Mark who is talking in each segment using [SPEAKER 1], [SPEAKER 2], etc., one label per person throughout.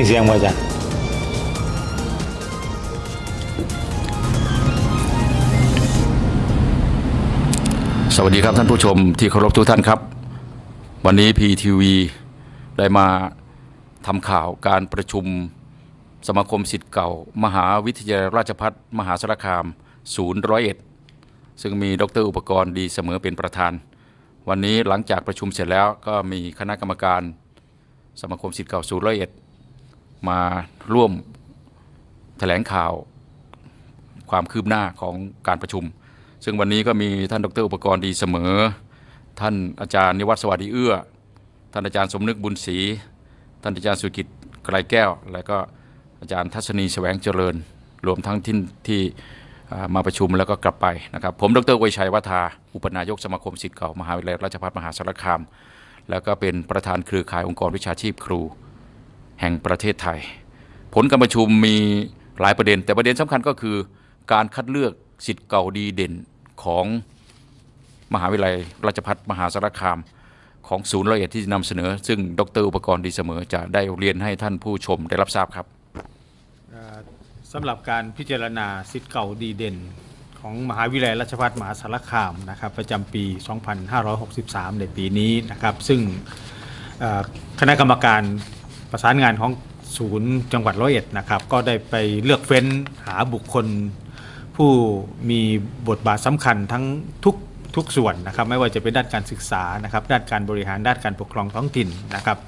[SPEAKER 1] มีเสียงบ่จ้ะ
[SPEAKER 2] สวัสดีครับท่านผู้ชมที่เคารพทุกท่านครับ วันนี้พีทีวีได้มาทำข่าวการประชุมสมาคมสิทธิ์เก่า มหาวิทยาลัยราชภัฏมหาสารคามศูนย์ร้อยเอ็ดซึ่งมีดรอุปกรณ์ดีเสมอเป็นประธาน วันนี้หลังจากประชุมเสร็จแล้วก็มีคณะกรรมการ สมาคมสิทธิ์เก่าศูนย์ร้อยเอ็ด มาร่วมแถลงข่าวความคืบหน้าของการประชุม ซึ่งวันนี้ก็มีท่านดรอุปกรณ์ดีเสมอ ท่านอาจารย์นิวัฒสวัสดีเอื้อ ท่านอาจารย์สมนึกบุญศรี ท่านอาจารย์สุกิจไกรแก้ว และก็อาจารย์ทัศนีแสวงเจริญ รวมทั้งที่ที่มาประชุมแล้วก็กลับไปนะครับ ผมดรวัยชัยวัฒาอุปนายกสมาคมศิษย์เก่ามหาวิทยาลัยราชภัฏมหาสารคาม แล้วก็เป็นประธานเครือข่ายองค์กรวิชาชีพครู แห่งประเทศไทย ผลการประชุมมีหลายประเด็น แต่ประเด็นสำคัญก็คือการคัดเลือกสิทธิ์เก่าดีเด่นของมหาวิทยาลัยราชภัฏมหาสารคามของศูนย์ร้อยเอ็ดที่นำเสนอ ซึ่งดรอุปกรณ์ดีเสมอจะได้เรียนให้ท่านผู้ชมได้รับทราบครับ
[SPEAKER 3] สำหรับการพิจารณาสิทธิ์เก่าดีเด่น ของมหาวิทยาลัยราชภัฏมหาสารคามนะครับประจำปี 2563 ในปีนี้นะครับ ซึ่งคณะกรรมการ ประสานงานของศูนย์จังหวัดร้อยเอ็ดนะครับ ก็ได้ไปเลือกเฟ้นหาบุคคล ผู้มีบทบาทสำคัญทั้งทุกทุกส่วนนะครับ ไม่ว่าจะเป็นด้านการศึกษานะครับ ด้านการบริหารด้านการปกครองท้องถิ่นนะครับ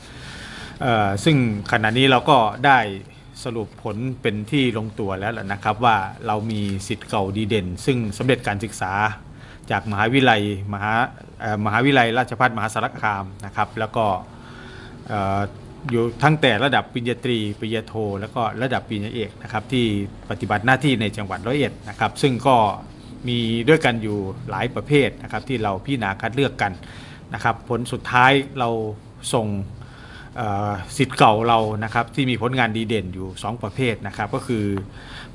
[SPEAKER 3] ซึ่งขณะนี้เราก็ได้สรุปผลเป็นที่ลงตัวแล้วนะครับ ว่าเรามีสิทธิ์เก่าดีเด่น ซึ่งสำเร็จการศึกษาจากมหาวิทยาลัยมหามหาวิทยาลัยราชภัฏมหาสารคามนะครับ แล้วก็ อยู่ทั้งแต่ระดับปริญญาตรีปริญญาโท แล้วก็ระดับปริญญาเอกนะครับที่ปฏิบัติหน้าที่ในจังหวัดร้อยเอ็ดนะครับซึ่งก็มีด้วยกันอยู่หลายประเภทนะครับที่เราพิจารณาคัดเลือกกันนะครับผลสุดท้ายเราส่งสิทธิ์เก่าเรานะครับที่มีผลงานดีเด่นอยู่ 2 ประเภทนะครับก็คือ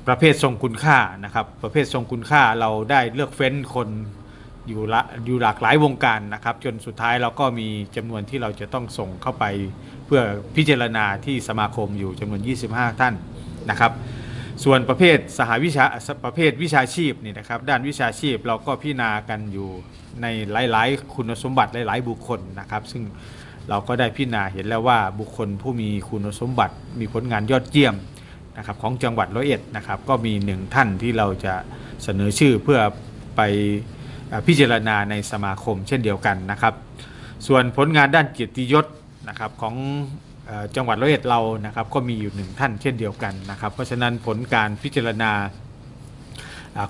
[SPEAKER 3] ประเภททรงคุณค่านะครับประเภททรงคุณค่าเราได้เลือกเฟ้นคนอยู่ละอยู่หลากหลายวงการนะครับจนสุดท้ายเราก็มีจำนวนที่เราจะต้องส่งเข้าไป เพื่อพิจารณาที่สมาคมอยู่จำนวน 25 ท่านนะครับ ส่วนประเภทสหวิชาประเภทวิชาชีพนี่นะครับด้านวิชาชีพเราก็พิจารณากันอยู่ในหลาย ๆ คุณสมบัติหลาย ๆ บุคคลนะครับ ซึ่งเราก็ได้พิจารณาเห็นแล้วว่าบุคคลผู้มีคุณสมบัติ มีผลงานยอดเยี่ยมนะครับของจังหวัดร้อยเอ็ดนะครับก็มีหนึ่งท่านที่เราจะเสนอชื่อเพื่อไปพิจารณาในสมาคมเช่นเดียวกันนะครับ ส่วนผลงานด้านเกียรติยศ นะครับของจังหวัดร้อยเอ็ดเรานะครับก็มีอยู่หนึ่งท่านเช่นเดียวกันนะครับ เพราะฉะนั้นผลการพิจารณา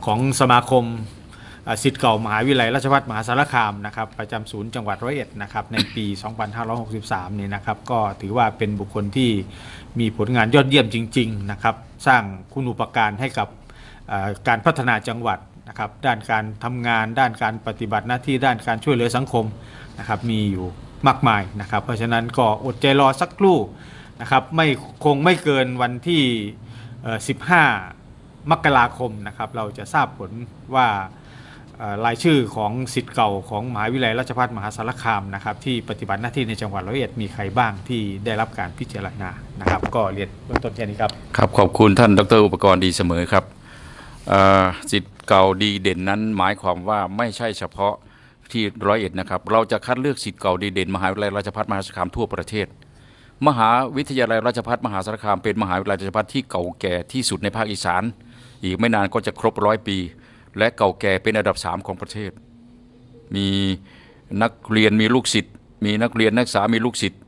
[SPEAKER 3] ของสมาคมสิทธิ์เก่ามหาวิทยาลัยราชภัฏมหาสารคามนะครับประจำศูนย์จังหวัดร้อยเอ็ดนะครับในปี 2563 นี่นะครับก็ถือว่าเป็นบุคคลที่มีผลงานยอดเยี่ยมจริงๆนะครับสร้างคุณูปการให้กับการพัฒนาจังหวัดนะครับด้านการทำงาน ด้านการปฏิบัติหน้าที่ด้านการช่วยเหลือสังคมนะครับมีอยู่ มากมายนะครับ เพราะฉะนั้นก็อดใจรอสักครู่นะครับไม่คงไม่เกินวันที่ 15 มกราคมนะครับ เราจะทราบผลว่ารายชื่อของสิทธิ์เก่าของมหาวิทยาลัยราชภัฏมหาสารคามนะครับ ที่ปฏิบัติหน้าที่ในจังหวัดร้อยเอ็ดมีใครบ้างที่ได้รับการพิจารณานะครับ ก็เรียนเบื้องต้นแค่นี้ครับ
[SPEAKER 2] ครับขอบคุณท่านดรอุปกรณ์ดีเสมอครับสิทธิ์เก่าดีเด่นนั้นหมายความว่าไม่ใช่เฉพาะ ที่ร้อยเอ็ดนะครับ เราจะคัดเลือกสิทธิ์เก่าดีเด่นมหาวิทยาลัยราชภัฏมหาสารคามทั่วประเทศ มหาวิทยาลัยราชภัฏมหาสารคามเป็นมหาวิทยาลัยราชภัฏที่เก่าแก่ที่สุดในภาคอีสาน อีกไม่นานก็จะครบร้อยปี และเก่าแก่เป็นอันดับสามของประเทศ มีนักเรียนมีลูกศิษย์มีนักเรียนนักศึกษามีลูกศิษย์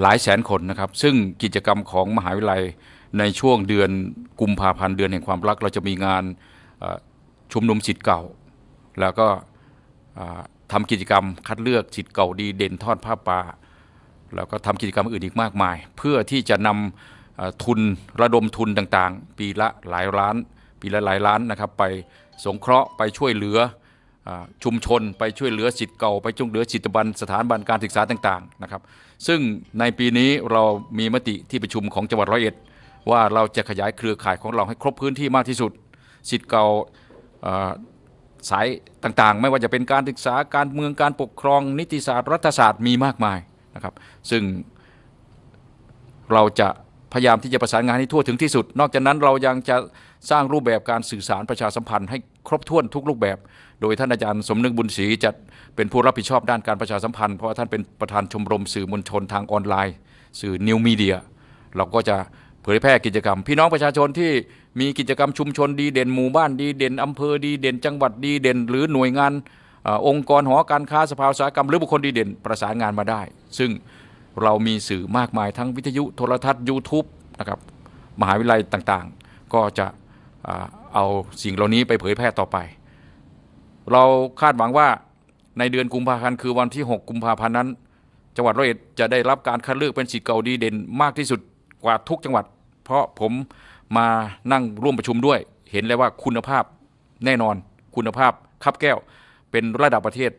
[SPEAKER 2] หลายแสนคนนะครับ ซึ่งกิจกรรมของมหาวิทยาลัยในช่วงเดือนกุมภาพันธ์เดือนแห่งความรัก เราจะมีงานชุมนุมสิทธิ์เก่า แล้วก็ อ่าทำกิจกรรมคัดเลือกสิทธิ์เก่าดีเด่นทอดผ้าป่าแล้วก็ทำกิจกรรมอื่นอีกมากมาย เพื่อที่จะนำอ่าทุนระดมทุนต่างๆ ปีละหลายล้าน ปีละหลายล้านนะครับไปสงเคราะห์ไปช่วยเหลืออชุมชน ไปช่วยเหลือสิทธิ์เก่า ไปช่วยเหลือจิตบันสถานบันการศึกษาต่างๆนะครับซึ่งในปีนี้เรามีมติที่ประชุมของจังหวัดร้อยเอ็ดว่าเราจะขยายเครือข่ายของเราให้ครบพื้นที่มากที่สุดสิทธิ์เก่า สายต่างๆ ไม่ว่าจะเป็นการศึกษาการเมืองการปกครอง นิติศาสตร์รัฐศาสตร์มีมากมายนะครับ ซึ่งเราจะพยายามที่จะประสานงานให้ทั่วถึงที่สุด นอกจากนั้นเรายังจะสร้างรูปแบบการสื่อสารประชาสัมพันธ์ให้ครบถ้วนทุกรูปแบบ โดยท่านอาจารย์สมนึกบุญศรีจะเป็นผู้รับผิดชอบด้านการประชาสัมพันธ์เพราะว่าท่านเป็นประธานชมรมสื่อมวลชนทางออนไลน์ สื่อนิวมีเดียเราก็จะ เผยแพร่กิจกรรม พี่น้องประชาชนที่มีกิจกรรมชุมชนดีเด่นหมู่บ้านดีเด่นอำเภอดีเด่น จังหวัดดีเด่น หรือหน่วยงานอองค์กรหอการค้าสภาอุตสาหกรรมหรือบุคคลดีเด่นประสานงานมาได้ ซึ่งเรามีสื่อมากมายทั้งวิทยุโทรทัศน์ YouTube นะครับมหาวิทยาลัยต่างๆ ก็จะเอาสิ่งเหล่านี้ไปเผยแพร่ต่อไป เราคาดหวังว่าในเดือนกุมภาพันธ์คือวันที่ 6 กุมภาพันธ์นั้น จังหวัดร้อยเอ็ดจะได้รับการคัดเลือกเป็นสิทธิ์เก่าดีเด่นมากที่สุด กว่าทุกจังหวัด เพราะผมมานั่งร่วมประชุมด้วย เห็นเลยว่าคุณภาพแน่นอน คุณภาพคับแก้ว เป็นระดับประเทศ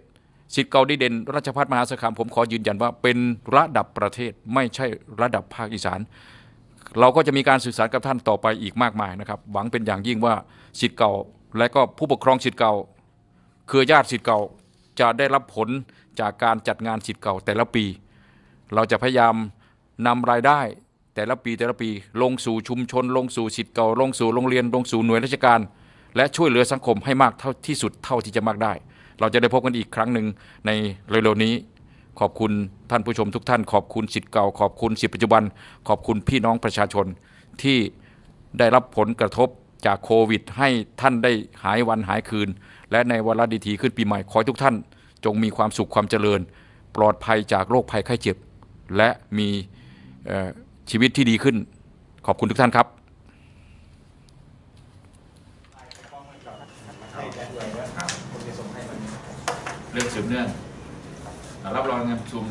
[SPEAKER 2] สิทธิ์เก่าดีเด่นราชพัฒมหาสารคามผมขอยืนยันว่าเป็นระดับประเทศไม่ใช่ระดับภาคอีสาน เราก็จะมีการสื่อสารกับท่านต่อไปอีกมากมายนะครับ หวังเป็นอย่างยิ่งว่าสิทธิ์เก่า และก็ผู้ปกครองสิทธิ์เก่าเครือญาติสิทธิ์เก่าจะได้รับผลจากการจัดงานสิทธิ์เก่าแต่ละปี เราจะพยายามนำรายได้ แต่ละปีแต่ละปีลงสู่ชุมชน ลงสู่สิทธิ์เก่า ลงสู่โรงเรียน ลงสู่หน่วยราชการ และช่วยเหลือสังคมให้มากเท่าที่สุดเท่าที่จะมากได้ เราจะได้พบกันอีกครั้งหนึ่งในเร็วๆนี้ ขอบคุณท่านผู้ชมทุกท่าน ขอบคุณสิทธิ์เก่า ขอบคุณสิทธิ์ปัจจุบัน ขอบคุณพี่น้องประชาชนที่ได้รับผลกระทบจากโควิด ให้ท่านได้หายวันหายคืน และในวาระดีทีขึ้นปีใหม่ขอให้ทุกท่าน จงมีความสุขความเจริญ ปลอดภัยจากโรคภัยไข้เจ็บ และมีเอ่อ ชีวิตที่ดีขึ้น ขอบคุณทุกท่านครับเรื่องสืบเนื่องรับรองงานประชุม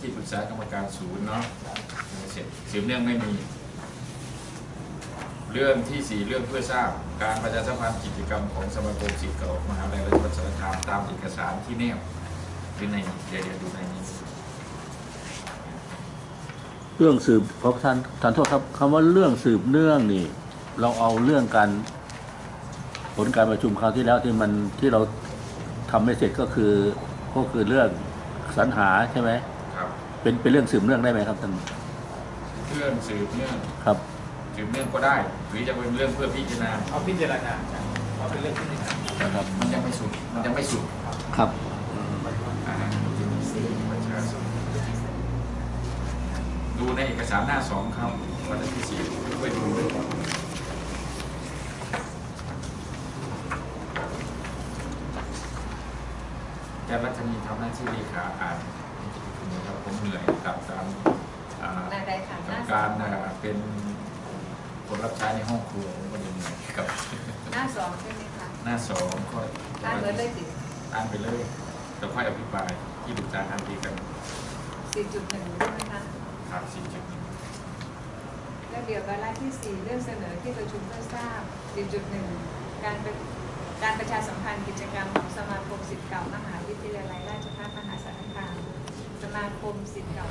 [SPEAKER 2] ที่ปรึกษากรรมการศูนย์เนาะเสร็จสืบเนื่องไม่มี เรื่องที่สี่เรื่องเพื่อทราบการประชาสัมพันธ์กิจกรรมของสมาคมศิษย์เก่ามหาวิทยาลัยราชภัฏสารคามตามเอกสารที่แนบหรือในเดี๋ยวดูในนี้
[SPEAKER 1] เรื่องสืบขอประทานทานโทษครับคำว่าเรื่องสืบเนื่องนี่ เราเอาเรื่องการผลการประชุมคราวที่แล้วที่มันที่เราทำไม่เสร็จก็คือก็คือเรื่องสรรหาใช่ไหม
[SPEAKER 2] ครับ
[SPEAKER 1] เป็นเป็นเรื่องสืบเนื่องได้ไหมครับท่าน
[SPEAKER 2] เรื่องสืบเนื่อง
[SPEAKER 1] ครับ
[SPEAKER 2] สืบเนื่องก็ได้ หรือจะเป็นเรื่องเพื่อพิจารณา
[SPEAKER 3] เอาพิจารณาเอาเป็นเรื่องที่นี่
[SPEAKER 1] นะครับ
[SPEAKER 2] มันยังไม่สุดมันยังไม่สุด
[SPEAKER 1] ครับ
[SPEAKER 2] อ่าประชาชนดู ในเอกสารหน้าสองครับวันที่สี่ไปดูด้วยอาจารย์รัชนีทำหน้าที่เลขาอ่านนะครับผมเหนื่อยกับการอ่า
[SPEAKER 4] ได้ได้ค่ะหน้า
[SPEAKER 2] กับ
[SPEAKER 4] สอ
[SPEAKER 2] กางรอ่าเป็นคนรับใช้ในห้องครัวผมก็ยังเหนื่อยกับ
[SPEAKER 4] หน้าสองใช่ไหมคะ
[SPEAKER 2] หน้าสองก็
[SPEAKER 4] อ่านเหมือนเลยสิ
[SPEAKER 2] อ่านไปเลยแต่ค่อยอภิปรายที่ปรึกษาการดีกัน
[SPEAKER 4] สี่จุดหนึ่งาม
[SPEAKER 2] สี่เจ็ด
[SPEAKER 4] ระเบียววาระที่ 4 เรื่องเสนอที่ประชุมเพื่อทราบ 4.1 การประการประชาสัมพันธ์กิจกรรมของสมาคมสิทธิ์เก่ามหาวิทยาลัยราชภัฏมหาสารคามสมาคมสิทธิ์เก่า